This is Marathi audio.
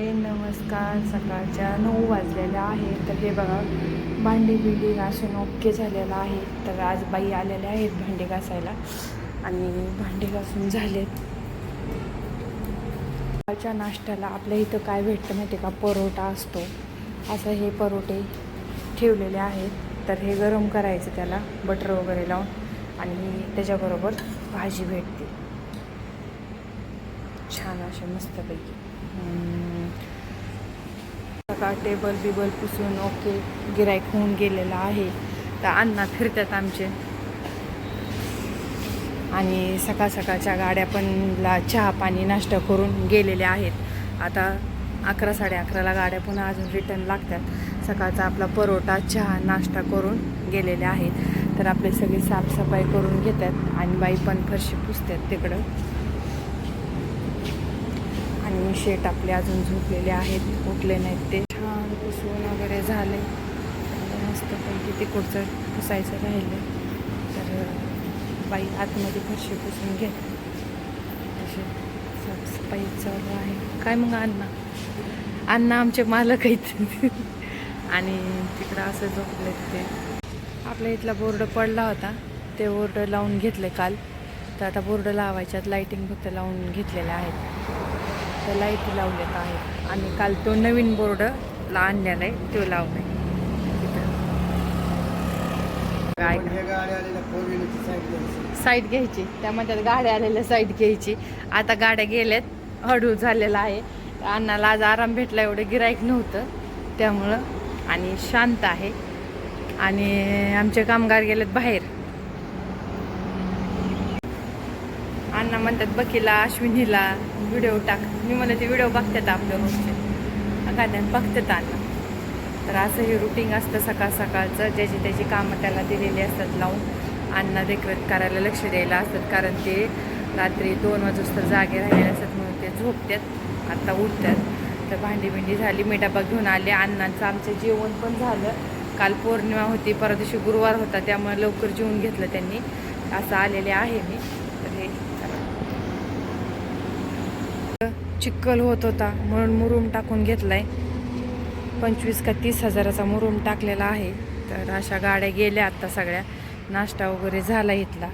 नमस्कार सकाळच्या नऊ वाजलेल्या आहेत. तर हे बघा भांडी बिंडी घासून ओके झालेलं आहे. तर आज बाई आलेल्या आहेत भांडी घासायला. आणि भांडी घासून झालेत. सकाळच्या नाश्त्याला आपल्या इथं काय भेटतं माहिती आहे का? परोटा असतो. असं हे परोटे ठेवलेले आहेत. तर हे गरम करायचं त्याला बटर वगैरे लावून. आणि त्याच्याबरोबर भाजी भेटते. छान असे मस्तपैकी. सकाळ टेबल बिबल पुसून ओके गिरायक होऊन गेलेला आहे. तर अण्णा फिरतात आमचे. आणि सकाळ सकाळच्या गाड्या पण ला चहा पाणी नाश्ता करून गेलेल्या आहेत. आता अकरा साडे अकराला गाड्या पुन्हा अजून रिटर्न लागतात. सकाळचा आपला परोटा चहा नाश्ता करून गेलेले आहेत. तर आपले सगळे साफसफाई करून घेतात आणि बाई पण फरशी पुसतात तिकडं. आणि शेट आपले अजून झोपलेले आहेत उठले नाहीत ते. छान पुसून वगैरे झाले. मस्तपैकी तिकडचं पुसायचं राहिलं तर बाई आतमध्ये फरशी पुसून घे. असे साफसफाई चालू आहे. काय मग अण्णा? अण्णा आमचे मालक आहेत. आणि तिकडं असं झोपले ते. आपल्या इथला बोर्ड पडला होता. ते बोर्ड लावून घेतले काल. तर आता बोर्ड लावायच्यात लाईटिंग फक्त लावून घेतलेल्या आहेत. तर लाईटी लावलेत आहेत. आणि काल तो नवीन बोर्ड ला आणलेला आहे तो हे फोर व्हीलरची साईड घ्यायची. त्यामध्ये गाड्या आलेल्या साईड घ्यायची. आता गाड्या गेल्यात हळू झालेला आहे. अण्णाला आज आराम भेटला एवढं गिराईक नव्हतं. त्यामुळं आणि शांत आहे. आणि आमचे कामगार गेलेत बाहेर. अण्णा म्हणतात बकीला अश्विनीला व्हिडिओ टाक. मी म्हणलं ते व्हिडिओ बघतात आपल्या रोजचे. नाही बघतात अण्णा तर असं हे रुटीन असतं सकाळ सकाळचं ज्याची त्याची कामं त्याला दिलेली असतात लावून. अण्णा देखरेख करायला लक्ष द्यायला असतात कारण ते रात्री दोन वाजता जागे राहिलेले असतात म्हणून ते झोपतात आत्ता उठतात. तर भांडी बिंडी झाली मी घेऊन आले. अण्णांचं आमचं जेवण पण झालं. काल पौर्णिमा होती परत दिवशी गुरुवार होता त्यामुळे लवकर जेवून घेतलं त्यांनी. असं आलेले आहे मी तर हे चला. चिक्कल होत होता म्हणून मुरूम टाकून घेतलाय. पंचवीस का तीस हजाराचा मुरूम टाकलेला आहे. तर अशा गाड्या गेल्या आत्ता सगळ्या. नाश्ता वगैरे झाला इथला.